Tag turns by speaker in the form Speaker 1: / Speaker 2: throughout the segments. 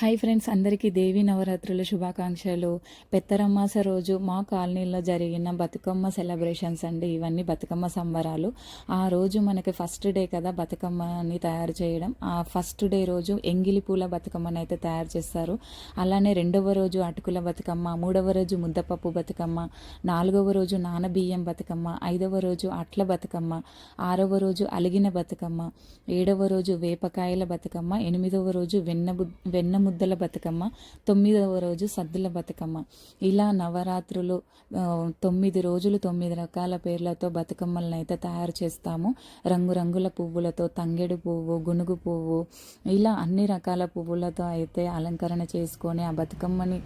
Speaker 1: Hi friends అందరికీ దేవి నవరాత్రుల శుభాకాంక్షలు. పెత్తరమాస రోజు మా కాలనీలో జరిగిన బతుకమ్మ సెలబ్రేషన్స్ అండి. ఇవన్నీ బతుకమ్మ సంబరాలు. ఆ రోజు మనకి ఫస్ట్ డే కదా బతుకమ్మని తయారు చేయడం. ఆ ఫస్ట్ డే రోజు ఎంగిలి పూల బతుకమ్మని అయితే తయారు చేస్తారు. అలానే రెండవ రోజు అటుకుల బతుకమ్మ మూడవ రోజు ముద్దపప్పు బతుకమ్మ నాలుగవ రోజు నానబియ్యం బతుకమ్మ ఐదవ రోజు అట్ల బతుకమ్మ ఆరవ రోజు అలిగిన బతుకమ్మ ఏడవ రోజు వేపకాయల బతుకమ్మ ఎనిమిదవ రోజు వెన్న వెన్న ముద్దల బతుకమ్మ తొమ్మిదవ రోజు సద్దుల బతుకమ్మ. ఇలా నవరాత్రులు తొమ్మిది రోజులు తొమ్మిది రకాల పేర్లతో బతుకమ్మలను అయితే తయారు చేస్తాము. రంగురంగుల పువ్వులతో తంగెడు పువ్వు గునుగు పువ్వు ఇలా అన్ని రకాల పువ్వులతో అయితే అలంకరణ చేసుకొని ఆ బతుకమ్మని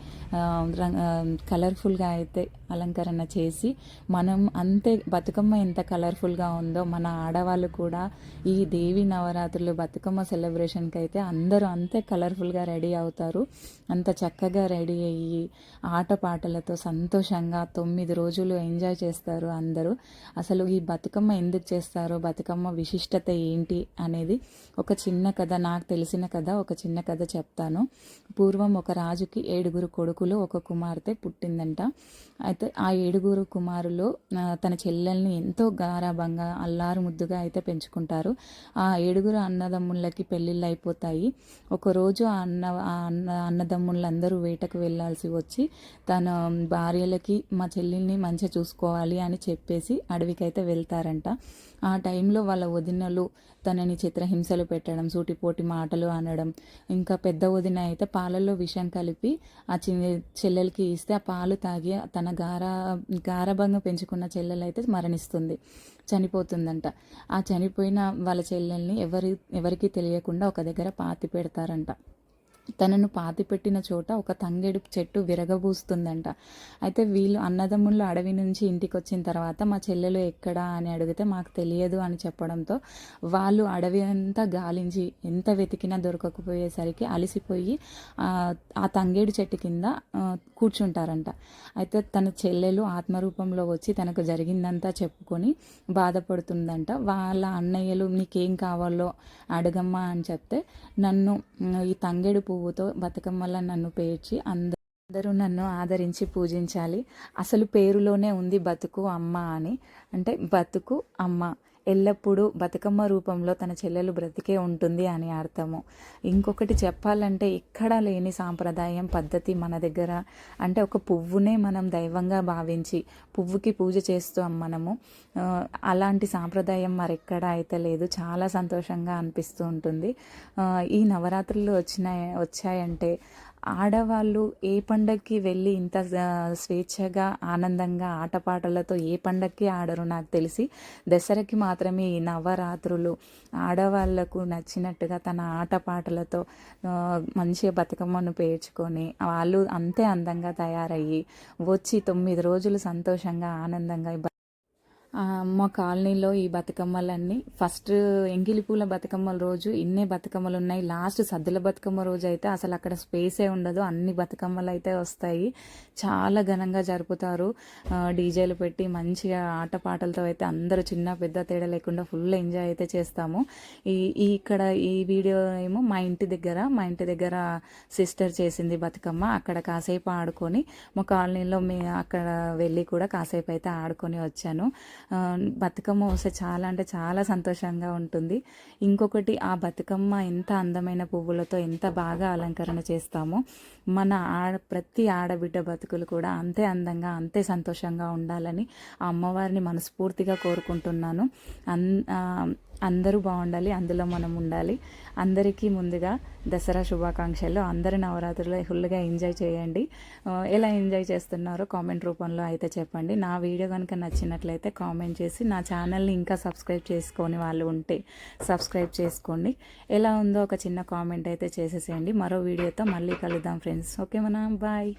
Speaker 1: కలర్ఫుల్గా అయితే అలంకరణ చేసి మనం అంతే బతుకమ్మ ఎంత కలర్ఫుల్గా ఉందో మన ఆడవాళ్ళు కూడా ఈ దేవి నవరాత్రులు బతుకమ్మ సెలబ్రేషన్కి అయితే అందరూ అంతే కలర్ఫుల్గా రెడీ అవుతారు. అంత చక్కగా రెడీ అయ్యి ఆటపాటలతో సంతోషంగా తొమ్మిది రోజులు ఎంజాయ్ చేస్తారు అందరూ. అసలు ఈ బతుకమ్మ ఎందుకు చేస్తారో బతుకమ్మ విశిష్టత ఏంటి అనేది ఒక చిన్న కథ నాకు తెలిసిన కథ ఒక చిన్న కథ చెప్తాను. పూర్వం ఒక రాజుకి ఏడుగురు కొడుకులు ఒక కుమార్తె పుట్టిందంట. అయితే ఆ ఏడుగురు కుమారులు తన చెల్లెల్ని ఎంతో గారాభంగా అల్లారు ముద్దుగా అయితే పెంచుకుంటారు. ఆ ఏడుగురు అన్నదమ్ముళ్ళకి పెళ్ళిళ్ళు అయిపోతాయి ఒకరోజు ఆ అన్న అన్న అన్నదమ్ముళ్ళందరూ వేటకు వెళ్ళాల్సి వచ్చి తన భార్యలకి మా చెల్లిని మంచిగా చూసుకోవాలి అని చెప్పేసి అడవికైతే వెళ్తారంట. ఆ టైంలో వాళ్ళ వదినలు తనని చిత్రహింసలు పెట్టడం సూటిపోటి మాటలు అనడం ఇంకా పెద్ద వదిన అయితే పాలల్లో విషం కలిపి ఆ చిన్న చెల్లెలకి ఇస్తే ఆ పాలు తాగి తన గార గారభంగా పెంచుకున్న చెల్లెలు అయితే మరణిస్తుంది చనిపోతుందంట. ఆ చనిపోయిన వాళ్ళ చెల్లెల్ని ఎవరి ఎవరికి తెలియకుండా ఒక దగ్గర పాతి పెడతారంట. తనను పాతిపెట్టిన చోట ఒక తంగేడు చెట్టు విరగబూస్తుందంట. అయితే వీళ్ళు అన్నదమ్ముళ్ళు అడవి నుంచి ఇంటికి వచ్చిన తర్వాత మా చెల్లెలు ఎక్కడా? అని అడిగితే మాకు తెలియదు అని చెప్పడంతో వాళ్ళు అడవి అంతా గాలించి ఎంత వెతికినా దొరకకపోయేసరికి అలసిపోయి ఆ తంగేడు చెట్టు కింద కూర్చుంటారంట. అయితే తన చెల్లెలు ఆత్మరూపంలో వచ్చి తనకు జరిగిందంతా చెప్పుకొని బాధపడుతుందంట. వాళ్ళ అన్నయ్యలు నీకేం కావాలో అడగమ్మా అని చెప్తే నన్ను ఈ తంగేడు పువ్వుతో బతుకమ్మల నన్ను పేర్చి అందరూ అందరూ నన్ను ఆదరించి పూజించాలి. అసలు పేరులోనే ఉంది బతుకు అమ్మ అని. అంటే బతుకు అమ్మ. ఎల్లప్పుడూ బతుకమ్మ రూపంలో తన చెల్లెలు బ్రతికే ఉంటుంది అని అర్థము. ఇంకొకటి చెప్పాలంటే ఎక్కడా లేని సాంప్రదాయం పద్ధతి మన దగ్గర. అంటే ఒక పువ్వునే మనం దైవంగా భావించి పువ్వుకి పూజ చేస్తాం మనము. అలాంటి సాంప్రదాయం మరెక్కడా అయితే లేదు. చాలా సంతోషంగా అనిపిస్తూ ఉంటుంది. ఈ నవరాత్రులు వచ్చినాయి వచ్చాయంటే ఆడవాళ్ళు ఏ పండగకి వెళ్ళి ఇంత స్వేచ్ఛగా ఆనందంగా ఆటపాటలతో ఏ పండగకి ఆడరు నాకు తెలిసి. దసరాకి మాత్రమే ఈ నవరాత్రులు. ఆడవాళ్ళకు నచ్చినట్టుగా తన ఆటపాటలతో మంచిగా బతుకమ్మను పేర్చుకొని వాళ్ళు అంతే అందంగా తయారయ్యి వచ్చి తొమ్మిది రోజులు సంతోషంగా ఆనందంగా మా కాలనీలో ఈ బతుకమ్మలన్నీ. ఫస్ట్ ఎంగిలి పూల బతుకమ్మల రోజు ఇన్నే బతుకమ్మలు ఉన్నాయి. లాస్ట్ సద్దుల బతుకమ్మ రోజు అయితే అసలు అక్కడ స్పేసే ఉండదు. అన్ని బతుకమ్మలు అయితే వస్తాయి. చాలా ఘనంగా జరుపుతారు. డీజేలు పెట్టి మంచిగా ఆటపాటలతో అయితే అందరూ చిన్న పెద్ద తేడా లేకుండా ఫుల్ ఎంజాయ్ అయితే చేస్తాము. ఈ ఇక్కడ ఈ వీడియో ఏమో మా ఇంటి దగ్గర మా ఇంటి దగ్గర సిస్టర్ చేసింది బతుకమ్మ. అక్కడ కాసేపు ఆడుకొని మా కాలనీలో మే అక్కడ వెళ్ళి కూడా కాసేపు అయితే ఆడుకొని వచ్చాను. బతుకమ్మ వస్తే చాలా అంటే చాలా సంతోషంగా ఉంటుంది. ఇంకొకటి ఆ బతుకమ్మ ఎంత అందమైన పువ్వులతో ఎంత బాగా అలంకరణ చేస్తామో మన ఆడ ప్రతి ఆడబిడ్డ బతుకులు కూడా అంతే అందంగా అంతే సంతోషంగా ఉండాలని ఆ అమ్మవారిని మనస్ఫూర్తిగా కోరుకుంటున్నాను. అన్ అందరూ బాగుండాలి అందులో మనం ఉండాలి. అందరికీ ముందుగా దసరా శుభాకాంక్షలు. అందరి నవరాత్రులు ఫుల్గా ఎంజాయ్ చేయండి. ఎలా ఎంజాయ్ చేస్తున్నారో కామెంట్ రూపంలో అయితే చెప్పండి. నా వీడియో కనుక నచ్చినట్లయితే కామెంట్ చేసి నా ఛానల్ని ఇంకా సబ్స్క్రైబ్ చేసుకొని వాళ్ళు ఉంటే సబ్స్క్రైబ్ చేసుకోండి. ఎలా ఉందో ఒక చిన్న కామెంట్ అయితే చేసేసేయండి. మరో వీడియోతో మళ్ళీ కలుద్దాం ఫ్రెండ్స్. ఓకే మనం బాయ్.